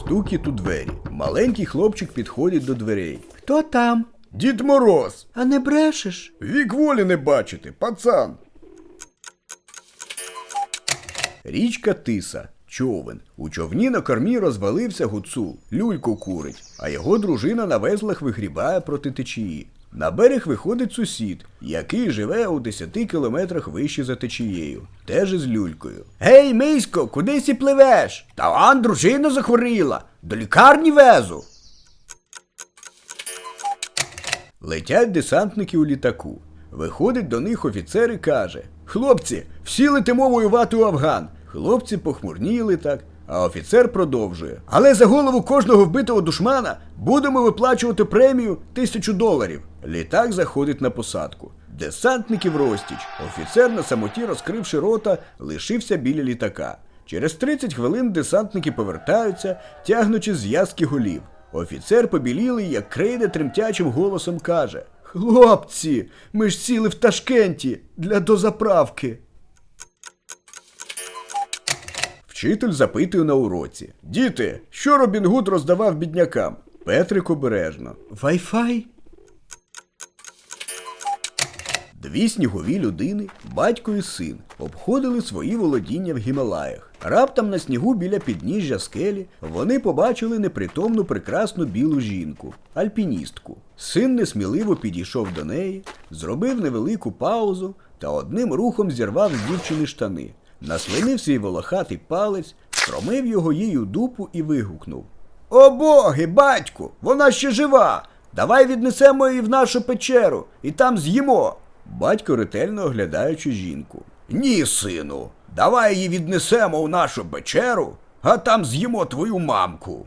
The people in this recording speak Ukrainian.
Стукіт у двері. Маленький хлопчик підходить до дверей. Хто там? Дід Мороз! А не брешеш? Вік волі не бачити, пацан. Річка Тиса. Човен. У човні на кормі розвалився гуцул, люльку курить, а його дружина на везлах вигрібає проти течії. На берег виходить сусід, який живе у 10 кілометрах вище за течією, теж із люлькою. Гей, мисько, кудись і пливеш? Та он дружина захворіла. До лікарні везу. Летять десантники у літаку. Виходить до них офіцер і каже: Хлопці, всі летимо воювати у Афган. Хлопці похмурніли так, а офіцер продовжує. Але за голову кожного вбитого душмана будемо виплачувати премію тисячу доларів. Літак заходить на посадку. Десантники в розтіч. Офіцер на самоті, розкривши рота, лишився біля літака. Через 30 хвилин десантники повертаються, тягнучи зв'язки голів. Офіцер побілілий, як крейде тремтячим голосом каже: Хлопці, ми ж сіли в Ташкенті для дозаправки. Вчитель запитує на уроці. Діти, що Робін Гуд роздавав біднякам? Петрик обережно. Вай-фай? Дві снігові людини, батько і син, обходили свої володіння в Гімалаях. Раптом на снігу біля підніжжя скелі вони побачили непритомну прекрасну білу жінку, альпіністку. Син несміливо підійшов до неї, зробив невелику паузу та одним рухом зірвав з дівчини штани, наслинив свій волохатий палець, стромив його їй у дупу і вигукнув. О боги, батьку, вона ще жива! Давай віднесемо її в нашу печеру і там з'їмо. Батько ретельно оглядаючи жінку. Ні, сину, давай її віднесемо у нашу печеру, а там з'їмо твою мамку.